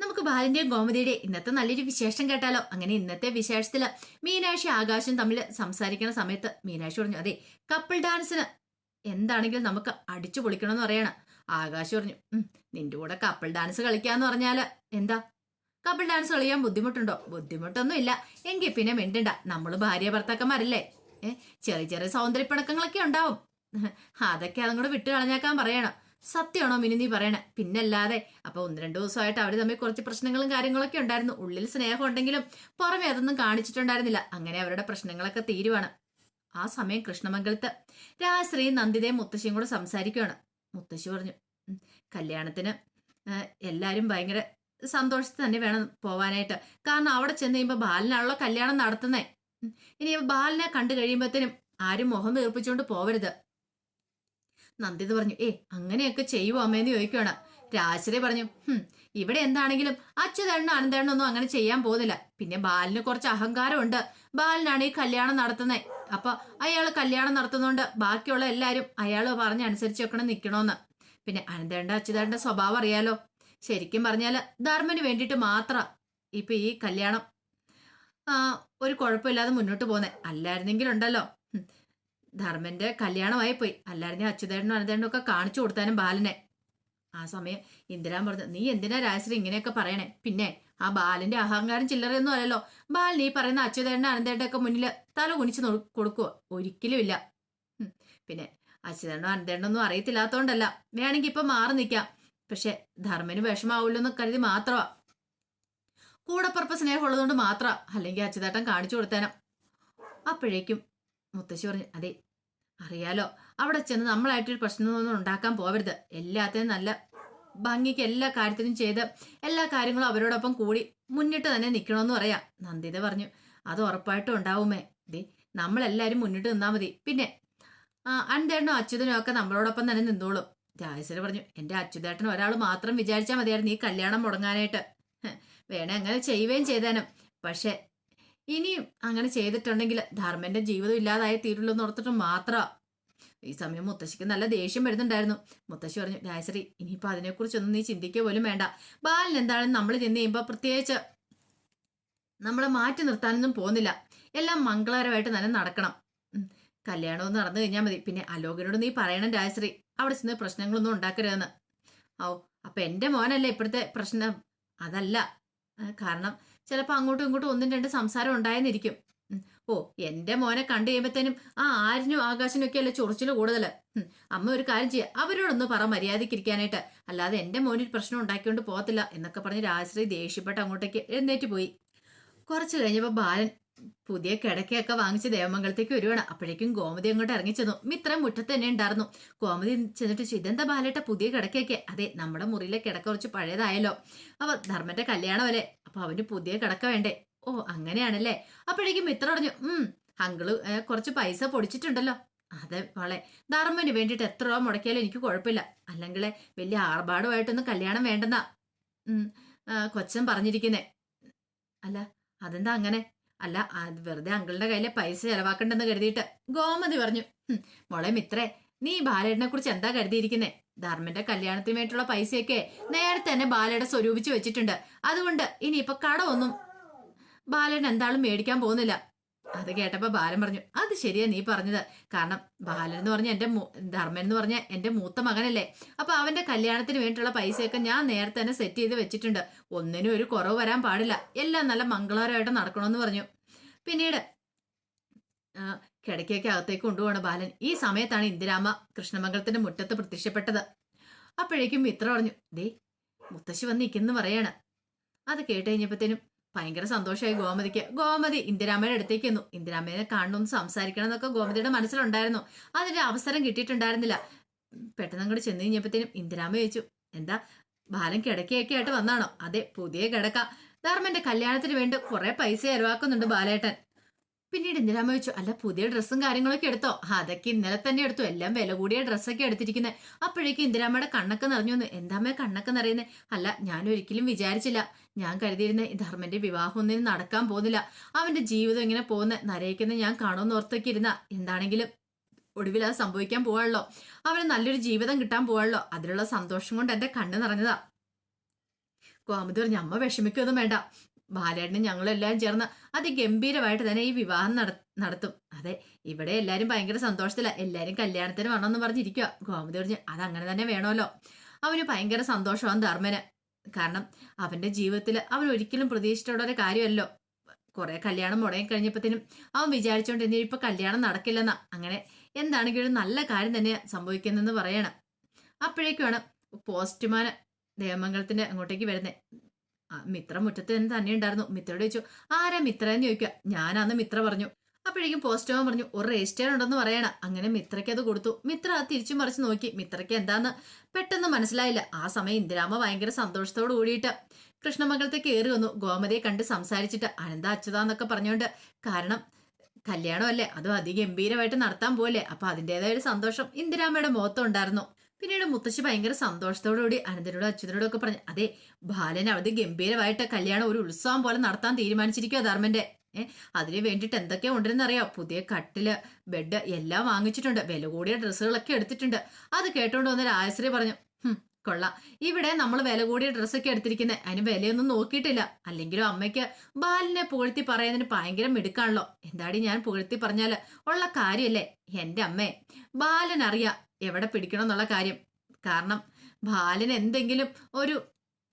നമുക്ക് ബാലിന്റെയും ഗോമതിയുടെ ഇന്നത്തെ നല്ലൊരു വിശേഷം കേട്ടാലോ? അങ്ങനെ ഇന്നത്തെ വിശേഷത്തിൽ മീനാക്ഷി ആകാശം തമ്മിൽ സംസാരിക്കുന്ന സമയത്ത് മീനാക്ഷി പറഞ്ഞു അതെ കപ്പിൾ ഡാൻസിന് എന്താണെങ്കിലും നമുക്ക് അടിച്ചു പൊളിക്കണമെന്ന് പറയണം. ആകാശ് പറഞ്ഞു നിന്റെ കൂടെ കപ്പിൾ ഡാൻസ് കളിക്കാന്ന് പറഞ്ഞാൽ എന്താ? കപ്പിൾ ഡാൻസ് കളിക്കാൻ ബുദ്ധിമുട്ടുണ്ടോ? ബുദ്ധിമുട്ടൊന്നും ഇല്ല. എങ്കിൽ പിന്നെ മിണ്ടണ്ട. നമ്മൾ ഭാര്യ ഭർത്താക്കന്മാരല്ലേ? ഏഹ് ചെറിയ ചെറിയ സൗന്ദര്യപ്പിണക്കങ്ങളൊക്കെ ഉണ്ടാവും. അതൊക്കെ അതും കൂടെ വിട്ട് കളഞ്ഞേക്കാൻ പറയണം. സത്യമാണോ മിനി നീ പറയണേ? പിന്നല്ലാതെ അപ്പൊ ഒന്ന് രണ്ടു ദിവസമായിട്ട് അവർ തമ്മിൽ കുറച്ച് പ്രശ്നങ്ങളും കാര്യങ്ങളൊക്കെ ഉണ്ടായിരുന്നു. ഉള്ളിൽ സ്നേഹം ഉണ്ടെങ്കിലും പുറമെ അതൊന്നും കാണിച്ചിട്ടുണ്ടായിരുന്നില്ല. അങ്ങനെ അവരുടെ പ്രശ്നങ്ങളൊക്കെ തീരുവാണ്. ആ സമയം കൃഷ്ണമംഗലത്ത് രാശ്രീ നന്ദിതയും മുത്തശ്ശിയും കൂടെ സംസാരിക്കുകയാണ് മുത്തശ്ശി പറഞ്ഞു കല്യാണത്തിന് എല്ലാരും ഭയങ്കര സന്തോഷത്തിൽ തന്നെ വേണം പോവാനായിട്ട്. കാരണം അവിടെ ചെന്ന് കഴിയുമ്പോൾ ബാലനാണല്ലോ കല്യാണം നടത്തുന്നേ. ഇനി ബാലിനെ കണ്ടു കഴിയുമ്പോഴത്തേനും ആരും മുഖം വീർപ്പിച്ചുകൊണ്ട് പോവരുത്. നന്ദിത് പറഞ്ഞു ഏ അങ്ങനെയൊക്കെ ചെയ്യുവോ അമ്മേന്ന് ചോദിക്കുകയാണ് രാശ്രീ പറഞ്ഞു ഹും ഇവിടെ എന്താണെങ്കിലും അച്യുതണ്ണ അനന്തണ്ണൊന്നും അങ്ങനെ ചെയ്യാൻ പോകുന്നില്ല. പിന്നെ ബാലിന് കുറച്ച് അഹങ്കാരമുണ്ട്. ബാലിനാണ് ഈ കല്യാണം നടത്തുന്നത് അപ്പൊ അയാൾ കല്യാണം നടത്തുന്നോണ്ട് ബാക്കിയുള്ള എല്ലാരും അയാൾ പറഞ്ഞ അനുസരിച്ച് വെക്കണം നിൽക്കണോന്ന് പിന്നെ അനന്തേണ്ട അച്യുതേണ്ട സ്വഭാവം അറിയാലോ? ശരിക്കും പറഞ്ഞാൽ ധർമ്മന് വേണ്ടിയിട്ട് മാത്രം ഇപ്പൊ ഈ കല്യാണം ഒരു കുഴപ്പമില്ലാതെ മുന്നോട്ട് പോകുന്നത് അല്ലായിരുന്നെങ്കിലുണ്ടല്ലോ. ധർമ്മന്റെ കല്യാണമായി പോയി. അല്ലായിരുന്നെ അച്യുതേട്ടനും അനന്തേട്ടനും ഒക്കെ കാണിച്ചു കൊടുത്താനും ബാലനെ. ആ സമയം ഇന്ദിരാൻ പറഞ്ഞു നീ എന്തിനാ രാജശ്രീ ഇങ്ങനെയൊക്കെ പറയണേ? പിന്നെ ആ ബാലന്റെ അഹങ്കാരം ചില്ലറയൊന്നും അല്ലല്ലോ. ബാൽ നീ പറയുന്ന അച്യുതേട്ടനും അനന്തേട്ടനും ഒക്കെ മുന്നിൽ തല കുനിച്ച് നോ- കൊടുക്കുവോ? ഒരിക്കലും ഇല്ല. പിന്നെ അച്യുതേട്ടനും അനന്തേട്ടനും ഒന്നും അറിയത്തില്ലാത്തോണ്ടല്ല. വേണമെങ്കിൽ ഇപ്പൊ മാറി നിൽക്കാം പക്ഷെ ധർമ്മന് വിഷമാവുള്ളൂ എന്ന് കരുതി മാത്രമാ. കൂടപ്പുറപ്പ് സ്നേഹമുള്ളതുകൊണ്ട് മാത്രമാ. മാത്രം അല്ലെങ്കിൽ അച്യുതേട്ടൻ കാണിച്ചു കൊടുത്തേനം. അപ്പോഴേക്കും മുത്തശ്ശി പറഞ്ഞു അതെ അറിയാലോ അവിടെ ചെന്ന് നമ്മളായിട്ടൊരു പ്രശ്നമൊന്നും ഉണ്ടാക്കാൻ പോവരുത്. എല്ലാത്തിനും നല്ല ഭംഗിക്ക് എല്ലാ കാര്യത്തിനും ചെയ്ത് എല്ലാ കാര്യങ്ങളും അവരോടൊപ്പം കൂടി മുന്നിട്ട് തന്നെ നിൽക്കണമെന്ന് പറയാം നന്ദിത പറഞ്ഞു. അത് ഉറപ്പായിട്ടും ഉണ്ടാവുമേ. ദേ നമ്മളെല്ലാവരും മുന്നിട്ട് നിന്നാൽ മതി. പിന്നെ അൻതേട്ടനും അച്യുതനും ഒക്കെ നമ്മളോടൊപ്പം തന്നെ നിന്നോളും. രാജശ്വരി പറഞ്ഞു എന്റെ അച്യുതേട്ടൻ ഒരാൾ മാത്രം വിചാരിച്ചാൽ മതിയായിരുന്നു ഈ കല്യാണം മുടങ്ങാനായിട്ട്. വേണേ അങ്ങനെ ചെയ്യുകയും ചെയ്തേനും. പക്ഷെ ഇനിയും അങ്ങനെ ചെയ്തിട്ടുണ്ടെങ്കിൽ ധർമ്മന്റെ ജീവിതം ഇല്ലാതായി തീരുള്ളൂ എന്ന് ഓർത്തിട്ട് മാത്രം. ഈ സമയം മുത്തശ്ശിക്ക് നല്ല ദേഷ്യം വരുന്നുണ്ടായിരുന്നു. മുത്തശ്ശി പറഞ്ഞു രാജശ്രീ ഇനിയിപ്പോൾ അതിനെക്കുറിച്ചൊന്നും നീ ചിന്തിക്കുക പോലും വേണ്ട. ബാലൻ എന്താണെന്ന് നമ്മൾ ചെന്ന് കഴിയുമ്പോൾ പ്രത്യേകിച്ച് നമ്മളെ മാറ്റി നിർത്താനൊന്നും പോകുന്നില്ല. എല്ലാം മംഗളകരമായിട്ട് തന്നെ നടക്കണം. കല്യാണമൊന്നും നടന്നു കഴിഞ്ഞാൽ മതി. പിന്നെ അലോകനോട് നീ പറയണം രാജശ്രീ. അവിടെ ചെന്ന് പ്രശ്നങ്ങളൊന്നും ഉണ്ടാക്കരുതെന്ന്. ഓ അപ്പൊ എന്റെ മോനല്ലേ ഇപ്പോഴത്തെ പ്രശ്നം? അതല്ല. കാരണം ചിലപ്പോൾ അങ്ങോട്ടും ഇങ്ങോട്ടും ഒന്നും രണ്ട് സംസാരം ഉണ്ടായെന്നിരിക്കും. ഓ എന്റെ മോനെ കണ്ടു കഴിയുമ്പത്തേനും ആ ആരിനും ആകാശിനും ഒക്കെ അല്ലേ ചൊറിച്ചിൽ കൂടുതൽ അമ്മ ഒരു കാര്യം ചെയ്യുക അവരോടൊന്ന് പറ മര്യാദക്കിരിക്കാനായിട്ട്. അല്ലാതെ എന്റെ മോനിൽ പ്രശ്നം ഉണ്ടാക്കിക്കൊണ്ട് പോകത്തില്ല എന്നൊക്കെ പറഞ്ഞ് രാജശ്രീ ദേഷ്യപ്പെട്ട് അങ്ങോട്ടേക്ക് എഴുന്നേറ്റ് പോയി. കുറച്ച് കഴിഞ്ഞപ്പോൾ ബാലൻ പുതിയ കിടക്കയൊക്കെ വാങ്ങിച്ച് ദേവമംഗലത്തേക്ക് വരുവാണ്. അപ്പോഴേക്കും ഗോമതി അങ്ങോട്ട് ഇറങ്ങി ചെന്നു. മിത്രം മുറ്റത്ത് തന്നെ ഉണ്ടായിരുന്നു. ഗോമതി ചെന്നിട്ട് ഇതെന്താ ബാലേട്ട പുതിയ കിടക്കയൊക്കെ? അതെ നമ്മുടെ മുറിയിലെ കിടക്ക കുറച്ച് പഴയതായല്ലോ. അപ്പൊ ധർമ്മന്റെ കല്യാണം കല്യാണമല്ലേ അപ്പൊ അവന് പുതിയ കിടക്ക വേണ്ടേ? ഓ അങ്ങനെയാണല്ലേ. അപ്പോഴേക്കും മിത്രം പറഞ്ഞു ഉം അങ്കിൾ കുറച്ച് പൈസ പൊടിച്ചിട്ടുണ്ടല്ലോ. അതെ മോളെ. ധർമ്മന് വേണ്ടിയിട്ട് എത്ര രൂപ മുടക്കിയാലും എനിക്ക് കുഴപ്പമില്ല. അല്ലെങ്കിൽ വലിയ ആർഭാടമായിട്ടൊന്നും കല്യാണം വേണ്ടെന്നാ. കൊച്ചൻ പറഞ്ഞിരിക്കുന്നേ. അല്ല അതെന്താ അങ്ങനെ? അല്ല അത് വെറുതെ അങ്കിളിന്റെ കയ്യിലെ പൈസ ചെലവാക്കണ്ടെന്ന് കരുതിയിട്ട് ഗോമതി പറഞ്ഞു മോളെ മിത്രേ നീ ബാലേട്ടനെ കുറിച്ച് എന്താ കരുതിയിരിക്കുന്നേ? ധർമ്മന്റെ കല്യാണത്തിന് വേണ്ടിയിട്ടുള്ള പൈസയൊക്കെ നേരത്തെ തന്നെ ബാലയുടെ സ്വരൂപിച്ച് വെച്ചിട്ടുണ്ട്. അതുകൊണ്ട് ഇനിയിപ്പൊ കടമൊന്നും ബാലൻ എന്താളും മേടിക്കാൻ പോകുന്നില്ല. അത് കേട്ടപ്പോ ബാലൻ പറഞ്ഞു അത് ശരിയാ നീ പറഞ്ഞത്. കാരണം ബാലൻ എന്ന് പറഞ്ഞ എന്റെ ധർമ്മൻ എന്ന് പറഞ്ഞ എന്റെ മൂത്ത മകനല്ലേ. അപ്പൊ അവന്റെ കല്യാണത്തിന് വേണ്ടിയിട്ടുള്ള പൈസയൊക്കെ ഞാൻ നേരത്തെ തന്നെ സെറ്റ് ചെയ്ത് വെച്ചിട്ടുണ്ട്. ഒന്നിനും ഒരു കുറവ് വരാൻ പാടില്ല. എല്ലാം നല്ല മംഗളകരമായിട്ട് നടക്കണമെന്ന് പറഞ്ഞു. പിന്നീട് കിടക്കയൊക്കെ അകത്തേക്ക് കൊണ്ടുപോകണം ബാലൻ. ഈ സമയത്താണ് ഇന്ദിരാമ കൃഷ്ണമംഗലത്തിന്റെ മുറ്റത്ത് പ്രത്യക്ഷപ്പെട്ടത്. അപ്പോഴേക്കും മിത്ര പറഞ്ഞു ദേ മുത്തശ്ശി വന്ന് നിൽക്കുന്നു പറയാണ്. അത് കേട്ട് കഴിഞ്ഞപ്പോഴത്തേനും ഭയങ്കര സന്തോഷമായി ഗോമതിക്ക്. ഗോമതി ഇന്ദിരാമേനെ അടുത്തേക്ക് വന്നു ഇന്ദിരാമേനെ കാണണമെന്ന് സംസാരിക്കണം എന്നൊക്കെ ഗോമതിയുടെ മനസ്സിലുണ്ടായിരുന്നു. അതിന്റെ അവസരം കിട്ടിയിട്ടുണ്ടായിരുന്നില്ല. പെട്ടെന്ന് അങ്ങോട്ട് ചെന്ന് കഴിഞ്ഞപ്പോഴത്തേനും ഇന്ദിരാമ ചോദിച്ചു എന്താ ബാലൻ കിടക്കയൊക്കെ ആയിട്ട് വന്നാണോ? അതെ പുതിയ കിടക്ക. ധർമ്മന്റെ കല്യാണത്തിന് വേണ്ടി കുറെ പൈസ ചെലവാക്കുന്നുണ്ട് ബാലേട്ടൻ. പിന്നീട് ഇന്ദിരാമ ചോദിച്ചു അല്ല പുതിയ ഡ്രസ്സും കാര്യങ്ങളൊക്കെ എടുത്തോ? അതൊക്കെ ഇന്നലെ തന്നെ എടുത്തു. എല്ലാം വില കൂടിയ ഡ്രസ്സൊക്കെ എടുത്തിരിക്കുന്നത് അപ്പോഴേക്കും ഇന്ദിരാമയുടെ കണ്ണൊക്കെ നിറഞ്ഞു വന്നു. എന്താമ്മേ കണ്ണൊക്കെ നിറയുന്നത് അല്ല ഞാൻ ഒരിക്കലും വിചാരിച്ചില്ല. ഞാൻ കരുതിയിരുന്ന ധർമ്മന്റെ വിവാഹം ഒന്നും നടക്കാൻ പോകുന്നില്ല. അവന്റെ ജീവിതം ഇങ്ങനെ പോകുന്ന നരയിക്കുന്ന ഞാൻ കാണുമെന്ന് ഓർത്തൊക്കെ ഇരുന്ന. എന്താണെങ്കിലും ഒടുവിൽ അത് സംഭവിക്കാൻ പോവാണല്ലോ അവന് നല്ലൊരു ജീവിതം കിട്ടാൻ പോവാണല്ലോ അതിലുള്ള സന്തോഷം കൊണ്ട് എന്റെ കണ്ണ് നിറഞ്ഞതാ. കോമതി പറഞ്ഞു അമ്മ വിഷമിക്കൊന്നും വേണ്ട. ബാലേട്ടനും ഞങ്ങളെല്ലാം ചേർന്ന് അതിഗംഭീരമായിട്ട് തന്നെ ഈ വിവാഹം നട നടത്തും. അതെ ഇവിടെ എല്ലാവരും ഭയങ്കര സന്തോഷത്തിലാണ് എല്ലാവരും കല്യാണത്തിന് വരണമെന്ന് പറഞ്ഞിരിക്കുക ഗോമതി പറഞ്ഞു അത് അങ്ങനെ തന്നെ വേണമല്ലോ. അവന് ഭയങ്കര സന്തോഷമാണ് ധർമ്മന്. കാരണം അവന്റെ ജീവിതത്തിൽ അവൻ ഒരിക്കലും പ്രതീക്ഷിച്ചിട്ടുള്ള ഒരു കാര്യമല്ലോ കുറെ കല്യാണം മുടങ്ങി കഴിഞ്ഞപ്പോഴത്തേനും അവൻ വിചാരിച്ചോണ്ട് ഇപ്പൊ കല്യാണം നടക്കില്ലെന്നാ. അങ്ങനെ എന്താണെങ്കിലും നല്ല കാര്യം തന്നെ സംഭവിക്കുന്നതെന്ന് പറയണം. അപ്പോഴേക്കുമാണ് പോസ്റ്റ്മാന് ദേവമംഗലത്തിന്റെ അങ്ങോട്ടേക്ക് വരുന്നത് മിത്ര മുറ്റത്ത് തന്നെ ഉണ്ടായിരുന്നു. മിത്രയോട് ചോദിച്ചു ആരാ മിത്ര? എന്ന് ചോദിക്കുക. ഞാനാന്ന് മിത്ര പറഞ്ഞു. അപ്പോഴേക്കും പോസ്റ്റ്മാൻ പറഞ്ഞു ഒരു രജിസ്റ്റർ ഉണ്ടെന്ന് പറയണ. അങ്ങനെ മിത്രയ്ക്ക് അത് കൊടുത്തു. മിത്ര തിരിച്ചു മറിച്ച് നോക്കി. മിത്രയ്ക്ക് എന്താന്ന് പെട്ടെന്ന് മനസ്സിലായില്ല. ആ സമയം ഇന്ദിരാമ ഭയങ്കര സന്തോഷത്തോട് കൂടിയിട്ട് കൃഷ്ണമംഗലത്തെ കയറി വന്നു. ഗോമതിയെ കണ്ട് സംസാരിച്ചിട്ട് അനന്ത അച്യുതാന്നൊക്കെ പറഞ്ഞുകൊണ്ട് കാരണം കല്യാണമല്ലേ? അതും അതിഗംഭീരമായിട്ട് നടത്താൻ പോലെ അപ്പൊ അതിന്റെതായ ഒരു സന്തോഷം ഇന്ദിരാമയുടെ മുഖത്തും ഉണ്ടായിരുന്നു പിന്നീട് മുത്തശ്ശി ഭയങ്കര സന്തോഷത്തോടുകൂടി അനന്തനോടും അച്യുതനോടും ഒക്കെ പറഞ്ഞു അതെ ബാലൻ അവധി ഗംഭീരമായിട്ട് കല്യാണം ഒരു ഉത്സവം പോലെ നടത്താൻ തീരുമാനിച്ചിരിക്കുക ധർമ്മന്റെ. ഏഹ് അതിന് വേണ്ടിയിട്ട് എന്തൊക്കെയാ ഉണ്ടെന്ന് അറിയാം പുതിയ കട്ടിൽ ബെഡ് എല്ലാം വാങ്ങിച്ചിട്ടുണ്ട്. വില കൂടിയ ഡ്രസ്സുകളൊക്കെ എടുത്തിട്ടുണ്ട്. അത് കേട്ടോണ്ട് വന്ന രാജശ്രീ പറഞ്ഞു "ഹും, കൊള്ളാം. ഇവിടെ നമ്മൾ വില കൂടിയ ഡ്രസ്സൊക്കെ എടുത്തിരിക്കുന്നത് അതിന് വിലയൊന്നും നോക്കിയിട്ടില്ല. അല്ലെങ്കിലും അമ്മയ്ക്ക് ബാലിനെ പുകഴ്ത്തി പറയുന്നതിന് ഭയങ്കര മിടുക്കാണല്ലോ. എന്താടി ഞാൻ പുകഴ്ത്തി പറഞ്ഞാൽ? ഉള്ള കാര്യമല്ലേ എന്റെ അമ്മേ ബാലൻ അറിയാം എവിടെ പിടിക്കണം എന്നുള്ള കാര്യം. കാരണം ബാലന് എന്തെങ്കിലും ഒരു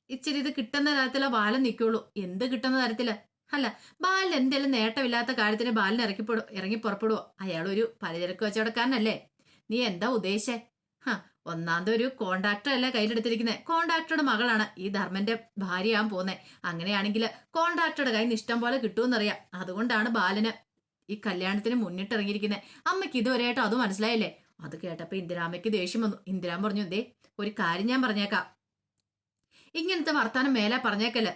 ഇച്ചിരി ഇത് കിട്ടുന്ന തരത്തിലോ ബാലൻ നിൽക്കുള്ളൂ എന്ത് കിട്ടുന്ന തരത്തിൽ? അല്ല ബാലൻ എന്തെങ്കിലും നേട്ടമില്ലാത്ത കാര്യത്തിന് ബാലൻ ഇറക്കിപ്പെടു ഇറങ്ങി പുറപ്പെടുവോ? അയാളൊരു പലചരക്ക് കച്ചവടക്കാരനല്ലേ? നീ എന്താ ഉദ്ദേശിച്ചേ? ഹാ ഒന്നാമത് ഒരു കോണ്ടാക്ടർ അല്ല കയ്യിലെടുത്തിരിക്കുന്നത് കോണ്ടാക്ടറുടെ മകളാണ് ഈ ധർമ്മന്റെ ഭാര്യയാൻ പോകുന്നത് അങ്ങനെയാണെങ്കിൽ കോണ്ടാക്ടറുടെ കയ്യിൽ നിന്ന് ഇഷ്ടം പോലെ കിട്ടുമെന്നറിയാം. അതുകൊണ്ടാണ് ബാലന് ഈ കല്യാണത്തിന് മുന്നിട്ടിറങ്ങിയിരിക്കുന്നത് അമ്മയ്ക്ക് ഇതുവരെയായിട്ടും അത് മനസ്സിലായില്ലേ? അത് കേട്ടപ്പോ ഇന്ദിരാമ്മയ്ക്ക് ദേഷ്യം വന്നു. ഇന്ദിരാൻ പറഞ്ഞു ദേ ഒരു കാര്യം ഞാൻ പറഞ്ഞേക്കാം. ഇങ്ങനത്തെ വർത്താനം മേലെ പറഞ്ഞേക്കല്ലേ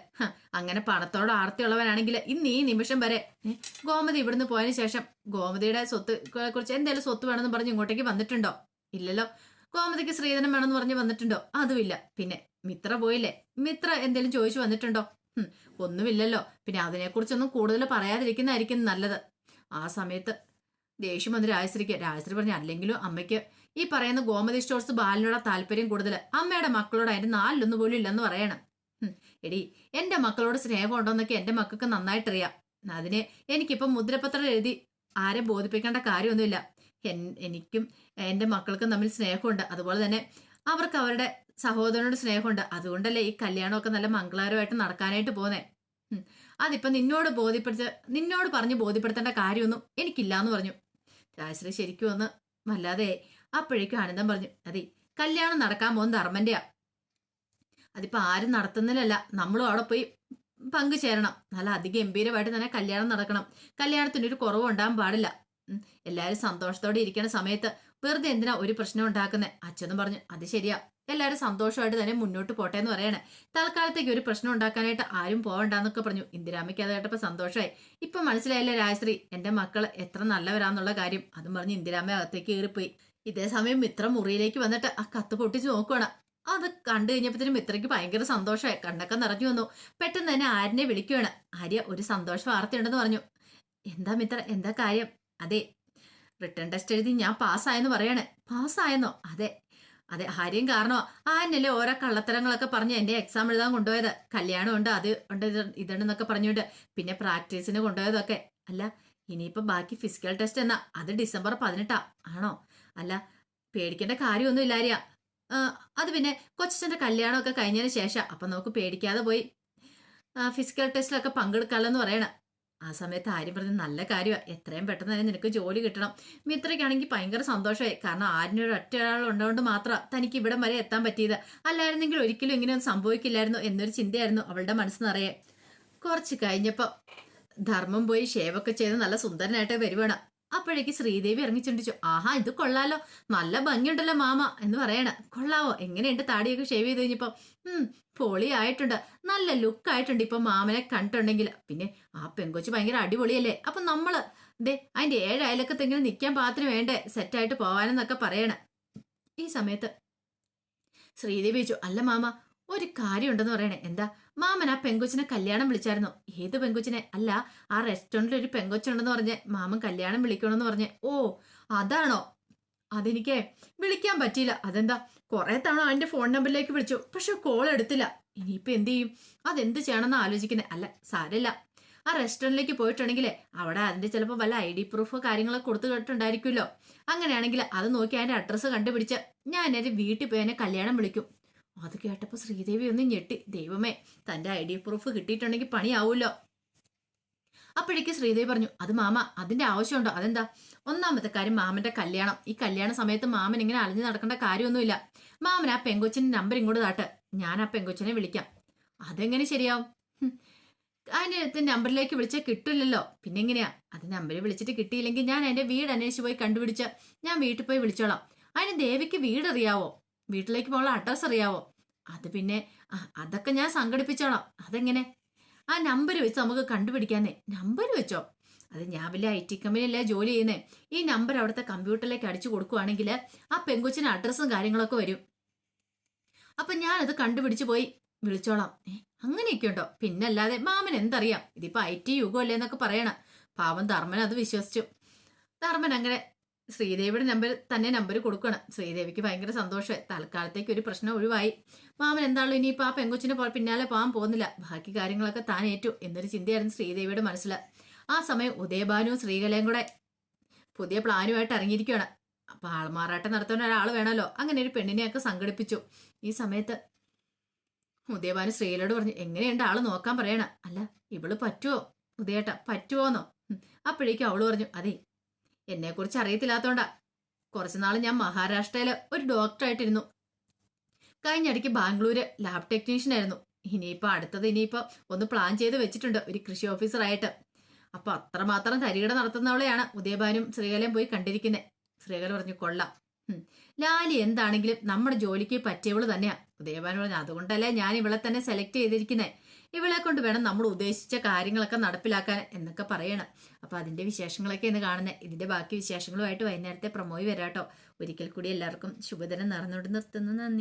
അങ്ങനെ പണത്തോട് ആർത്തിയുള്ളവനാണെങ്കിൽ ഇന്ന് ഈ നിമിഷം വരെ ഗോമതി ഇവിടുന്ന് പോയതിന് ശേഷം ഗോമതിയുടെ സ്വത്ത് കുറിച്ച് എന്തെങ്കിലും സ്വത്ത് വേണമെന്ന് പറഞ്ഞ് ഇങ്ങോട്ടേക്ക് വന്നിട്ടുണ്ടോ? ഇല്ലല്ലോ. ഗോമതിക്ക് സ്ത്രീധനം വേണമെന്ന് പറഞ്ഞ് വന്നിട്ടുണ്ടോ? അതുമില്ല. പിന്നെ മിത്ര പോയില്ലേ? മിത്ര എന്തെങ്കിലും ചോദിച്ചു വന്നിട്ടുണ്ടോ? ഒന്നുമില്ലല്ലോ. പിന്നെ അതിനെക്കുറിച്ചൊന്നും കൂടുതൽ പറയാതിരിക്കുന്നതായിരിക്കും നല്ലത്. ആ സമയത്ത് ദേഷ്യം വന്ന് രാജശ്രീക്ക് രാജശ്രീ പറഞ്ഞു അല്ലെങ്കിലും അമ്മയ്ക്ക് ഈ പറയുന്ന ഗോമതി സ്റ്റോഴ്സ് ബാലിനോട് താല്പര്യം കൂടുതൽ അമ്മയുടെ മക്കളോട് അതിന്റെ നാലിലൊന്നും പോലും ഇല്ലെന്ന് പറയണം. എടി എന്റെ മക്കളോട് സ്നേഹം ഉണ്ടോന്നൊക്കെ എന്റെ മക്കൾക്ക് നന്നായിട്ടറിയാം. അതിന് എനിക്കിപ്പം മുദ്രപത്രം എഴുതി ആരെ ബോധിപ്പിക്കേണ്ട കാര്യമൊന്നുമില്ല. എനിക്കും എന്റെ മക്കൾക്കും തമ്മിൽ സ്നേഹമുണ്ട്. അതുപോലെ തന്നെ അവർക്ക് അവരുടെ സഹോദരനോട് സ്നേഹമുണ്ട്. അതുകൊണ്ടല്ലേ ഈ കല്യാണമൊക്കെ നല്ല മംഗളകരമായിട്ട് നടക്കാനായിട്ട് പോന്നേ. അതിപ്പോ നിന്നോട് ബോധ്യപ്പെടുത്ത നിന്നോട് പറഞ്ഞ് ബോധ്യപ്പെടുത്തേണ്ട കാര്യമൊന്നും എനിക്കില്ല എന്ന് പറഞ്ഞു. രാജശ്രീ ശരിക്കും ഒന്ന് വല്ലാതെ അപ്പോഴേക്കും ആനന്ദം പറഞ്ഞു അതെ കല്യാണം നടക്കാൻ പോകുന്ന ധർമ്മന്റെയാ. അതിപ്പോ ആരും നടത്തുന്നില്ലല്ല നമ്മളും അവിടെ പോയി പങ്കു ചേരണം നല്ല അതിഗംഭീരമായിട്ട് തന്നെ കല്യാണം നടക്കണം. കല്യാണത്തിന് ഒരു കുറവ് ഉണ്ടാകാൻ പാടില്ല. എല്ലാവരും സന്തോഷത്തോടെ ഇരിക്കുന്ന സമയത്ത് വെറുതെ എന്തിനാ ഒരു പ്രശ്നം ഉണ്ടാക്കുന്നത് അച്ഛനും പറഞ്ഞു അത് ശരിയാ. എല്ലാവരും സന്തോഷമായിട്ട് തന്നെ മുന്നോട്ട് പോട്ടെ എന്ന് പറയണേ. തൽക്കാലത്തേക്ക് ഒരു പ്രശ്നം ഉണ്ടാക്കാനായിട്ട് ആരും പോവണ്ടെന്നൊക്കെ പറഞ്ഞു. ഇന്ദിരാമയ്ക്ക് അത് കേട്ടപ്പോൾ സന്തോഷമായി ഇപ്പൊ മനസ്സിലായില്ലേ രാജശ്രീ എന്റെ മക്കൾ എത്ര നല്ലവരാന്നുള്ള കാര്യം. അതും പറഞ്ഞ് ഇന്ദിരാമ അകത്തേക്ക് കയറിപ്പോയി. ഇതേ സമയം മിത്ര മുറിയിലേക്ക് വന്നിട്ട് ആ കത്ത് പൊട്ടിച്ച് നോക്കുവാണ്. അത് കണ്ടു കഴിഞ്ഞപ്പോഴത്തേനും മിത്രയ്ക്ക് ഭയങ്കര സന്തോഷമായി. കണ്ണൊക്കെ നിറഞ്ഞു വന്നു. പെട്ടെന്ന് തന്നെ ആര്യനെ വിളിക്കുവാണ്. ആര്യ ഒരു സന്തോഷ വാർത്തയുണ്ടെന്ന് പറഞ്ഞു. എന്താ മിത്ര എന്താ കാര്യം? അതെ റിട്ടേൺ ടെസ്റ്റ് എഴുതി ഞാൻ പാസ്സായെന്ന് പറയണേ. പാസ്സായെന്നോ? അതെ അതെ ഹരിയും കാരണോ? എന്നല്ലേ ഓരോ കള്ളത്തരങ്ങളൊക്കെ പറഞ്ഞ് എന്റെ എക്സാം എഴുതാൻ കൊണ്ടുപോയത്. കല്യാണം ഉണ്ട് അത് ഉണ്ട് ഇത് ഇതുണ്ടെന്നൊക്കെ പറഞ്ഞുകൊണ്ട് പിന്നെ പ്രാക്ടീസിന് കൊണ്ടുപോയതൊക്കെ. അല്ല ഇനിയിപ്പോ ബാക്കി ഫിസിക്കൽ ടെസ്റ്റ് എന്നാ. അത് ഡിസംബർ പതിനെട്ടാ. ആണോ? അല്ല പേടിക്കേണ്ട കാര്യമൊന്നും ഇല്ലാരിയ. അത് പിന്നെ കൊച്ചിന്റെ കല്യാണമൊക്കെ കഴിഞ്ഞതിന് ശേഷം. അപ്പൊ നമുക്ക് പേടിക്കാതെ പോയി. ഫിസിക്കൽ ടെസ്റ്റിലൊക്കെ പങ്കെടുക്കാമല്ലോ പറയണ. ആ സമയത്ത് ആര്യം പറഞ്ഞ നല്ല കാര്യമാണ് എത്രയും പെട്ടെന്ന് തന്നെ നിനക്ക് ജോലി കിട്ടണം. മിത്രയ്ക്കാണെങ്കിൽ ഭയങ്കര സന്തോഷമായി. കാരണം ആരിനൊരു ഒറ്റ ഒരാൾ ഉണ്ടോണ്ട് മാത്രം തനിക്ക് ഇവിടം വരെ എത്താൻ പറ്റിയത്. അല്ലായിരുന്നെങ്കിൽ ഒരിക്കലും ഇങ്ങനെയൊന്നും സംഭവിക്കില്ലായിരുന്നു എന്നൊരു ചിന്തയായിരുന്നു അവളുടെ മനസ്സ് നിറയെ. കുറച്ച് കഴിഞ്ഞപ്പോൾ ധർമ്മം പോയി ഷേവൊക്കെ ചെയ്ത് നല്ല സുന്ദരനായിട്ട് വരുവാണ്. അപ്പോഴേക്ക് ശ്രീദേവി ഇറങ്ങി ചിന്തിച്ചു ആഹാ ഇത് കൊള്ളാലോ. നല്ല ഭംഗിയുണ്ടല്ലോ മാമ എന്ന് പറയണ. കൊള്ളാവോ? എങ്ങനെയുണ്ട് താടിയൊക്കെ ഷേവ് ചെയ്ത് കഴിഞ്ഞപ്പോ? ഉം പൊളിയായിട്ടുണ്ട് നല്ല ലുക്ക് ആയിട്ടുണ്ട് ഇപ്പൊ മാമനെ കണ്ടിട്ടുണ്ടെങ്കിൽ. പിന്നെ ആ പെങ്കൊച്ച് ഭയങ്കര അടിപൊളിയല്ലേ? അപ്പൊ നമ്മൾ ദേ അതിന്റെ ഏഴ് അയലക്കത്തെങ്കിലും നിൽക്കാൻ പാത്തിന് വേണ്ടേ? സെറ്റായിട്ട് പോവാനെന്നൊക്കെ പറയണ. ഈ സമയത്ത് ശ്രീദേവി ചോദിച്ചു അല്ല മാമ ഒരു കാര്യമുണ്ടെന്ന് പറയണേ. എന്താ? മാമൻ ആ പെങ്കൊച്ചിനെ കല്യാണം വിളിച്ചായിരുന്നു. ഏത് പെങ്കൊച്ചിനെ? അല്ല ആ റെസ്റ്റോറന്റിൽ ഒരു പെങ്കൊച്ചുണ്ടെന്ന് പറഞ്ഞ് മാമൻ കല്യാണം വിളിക്കണമെന്ന് പറഞ്ഞ്. ഓ അതാണോ? അതെനിക്ക് വിളിക്കാൻ പറ്റിയില്ല. അതെന്താ? കുറെ തവണ അവന്റെ ഫോൺ നമ്പറിലേക്ക് വിളിച്ചു. പക്ഷെ കോൾ എടുത്തില്ല. ഇനിയിപ്പോൾ എന്ത് ചെയ്യും? അതെന്ത് ചെയ്യണമെന്ന് ആലോചിക്കുന്നത് അല്ല സാരമില്ല. ആ റെസ്റ്റോറന്റിലേക്ക് പോയിട്ടുണ്ടെങ്കിൽ അവിടെ അതിന്റെ ചിലപ്പോൾ വല്ല ഐ ഡി പ്രൂഫോ കാര്യങ്ങളൊക്കെ കൊടുത്തു കേട്ടിട്ടുണ്ടായിരിക്കുമല്ലോ. അങ്ങനെയാണെങ്കിൽ അത് നോക്കി അതിന്റെ അഡ്രസ്സ് കണ്ടുപിടിച്ച് ഞാൻ എന്റെ വീട്ടിൽ പോയി എന്നെ കല്യാണം വിളിക്കും. അത് കേട്ടപ്പോൾ ശ്രീദേവി ഒന്ന് ഞെട്ടി. ദൈവമേ തന്റെ ഐ ഡി പ്രൂഫ് കിട്ടിയിട്ടുണ്ടെങ്കിൽ പണിയാവൂല്ലോ അപ്പോഴേക്ക് ശ്രീദേവി പറഞ്ഞു അത് മാമ അതിന്റെ ആവശ്യമുണ്ടോ? അതെന്താ? ഒന്നാമത്തെ കാര്യം മാമന്റെ കല്യാണം. ഈ കല്യാണ സമയത്ത് മാമൻ ഇങ്ങനെ അലഞ്ഞു നടക്കേണ്ട കാര്യമൊന്നുമില്ല. മാമൻ ആ പെങ്കൊച്ചിന്റെ നമ്പർ ഇങ്ങോട്ട് താട്ട്. ഞാൻ ആ പെങ്കൊച്ചിനെ വിളിക്കാം. അതെങ്ങനെ ശരിയാവും? അതിന്റെ നമ്പറിലേക്ക് വിളിച്ചാൽ കിട്ടില്ലല്ലോ. പിന്നെ എങ്ങനെയാ? അത് നമ്പറിൽ വിളിച്ചിട്ട് കിട്ടിയില്ലെങ്കിൽ ഞാൻ എന്റെ വീട് അന്വേഷിച്ച് പോയി കണ്ടുപിടിച്ച് ഞാൻ വീട്ടിൽ പോയി വിളിച്ചോളാം. അതിന് ദേവിക്ക് വീട് അറിയാവോ വീട്ടിലേക്ക് പോകാനുള്ള അഡ്രസ് അറിയാവോ? അത് പിന്നെ അതൊക്കെ ഞാൻ സംഘടിപ്പിച്ചോളാം. അതെങ്ങനെ? ആ നമ്പർ വെച്ച് നമുക്ക് കണ്ടുപിടിക്കാന്നേ. നമ്പർ വെച്ചോ? അത് ഞാൻ വലിയ ഐ ടി കമ്പനിയല്ലേ ജോലി ചെയ്യുന്നേ. ഈ നമ്പർ അവിടുത്തെ കമ്പ്യൂട്ടറിലേക്ക് അടിച്ചു കൊടുക്കുവാണെങ്കിൽ ആ പെങ്കുച്ചിന് അഡ്രസ്സും കാര്യങ്ങളൊക്കെ വരും. അപ്പൊ ഞാനത് കണ്ടുപിടിച്ച് പോയി വിളിച്ചോളാം. അങ്ങനെയൊക്കെ ഉണ്ടോ? പിന്നെ അല്ലാതെ മാമൻ എന്തറിയാം? ഇതിപ്പോ ഐ ടി യുഗമല്ലേ എന്നൊക്കെ പറയണം. പാവം ധർമ്മൻ അത് വിശ്വസിച്ചു. ധർമ്മൻ അങ്ങനെ ശ്രീദേവിയുടെ നമ്പർ തന്നെ നമ്പർ കൊടുക്കണം. ശ്രീദേവിക്ക് ഭയങ്കര സന്തോഷമായി. തൽക്കാലത്തേക്ക് ഒരു പ്രശ്നം ഒഴിവായി. മാമൻ എന്താണല്ലോ ഇനിയിപ്പോൾ ആ പെങ്കൊച്ചിനെ പോ- പിന്നാലെ പോകാൻ പോകുന്നില്ല. ബാക്കി കാര്യങ്ങളൊക്കെ താൻ ഏറ്റു എന്നൊരു ചിന്തയായിരുന്നു ശ്രീദേവിയുടെ മനസ്സിൽ ആ സമയം ഉദയഭാനുവും ശ്രീകലയും കൂടെ പുതിയ പ്ലാനുമായിട്ട് ഇറങ്ങിയിരിക്കുകയാണ് അപ്പൊ ആൾമാറാട്ടം നടത്തുന്ന ഒരാൾ വേണമല്ലോ. അങ്ങനെ ഒരു പെണ്ണിനെയൊക്കെ സംഘടിപ്പിച്ചു. ഈ സമയത്ത് ഉദയഭാനു ശ്രീകലയോട് പറഞ്ഞു എങ്ങനെയുണ്ട് ആൾ നോക്കാൻ പറയണ? അല്ല ഇവൾ പറ്റുമോ ഉദയേട്ട പറ്റുമോന്നോ അപ്പോഴേക്കും അവൾ പറഞ്ഞു അതെ എന്നെക്കുറിച്ച് അറിയത്തില്ലാത്തോണ്ടാ. കുറച്ചുനാൾ ഞാൻ മഹാരാഷ്ട്രയിൽ ഒരു ഡോക്ടറായിട്ടിരുന്നു. കഴിഞ്ഞിടയ്ക്ക് ബാംഗ്ലൂര് ലാബ് ടെക്നീഷ്യൻ ആയിരുന്നു ഇനിയിപ്പോൾ അടുത്തത് ഇനിയിപ്പോ ഒന്ന് പ്ലാൻ ചെയ്ത് വെച്ചിട്ടുണ്ട് ഒരു കൃഷി ഓഫീസറായിട്ട്. അപ്പൊ അത്രമാത്രം തരികിട നടത്തുന്നവളെയാണ് ഉദയഭാനും ശ്രീകലയും പോയി കണ്ടിരിക്കുന്നത് ശ്രീകല പറഞ്ഞു കൊള്ളാം. ലാലി എന്താണെങ്കിലും നമ്മുടെ ജോലിക്ക് പറ്റിയവൾ തന്നെയാ. ഉദയഭാനു പറഞ്ഞു അതുകൊണ്ടല്ലേ ഞാൻ ഇവളെ തന്നെ സെലക്ട് ചെയ്തിരിക്കുന്നത് ഇവളെ കൊണ്ട് വേണം നമ്മൾ ഉദ്ദേശിച്ച കാര്യങ്ങളൊക്കെ നടപ്പിലാക്കാൻ എന്നൊക്കെ പറയണം. അപ്പൊ അതിന്റെ വിശേഷങ്ങളൊക്കെ ഇന്ന് കാണുന്നത് ഇതിന്റെ ബാക്കി വിശേഷങ്ങളുമായിട്ട് വൈകുന്നേരത്തെ പ്രമോയി വരാട്ടോ. ഒരിക്കൽ കൂടി എല്ലാവർക്കും ശുഭദിനം നടന്നുകൊണ്ട് നിർത്തുന്നു. നന്ദി.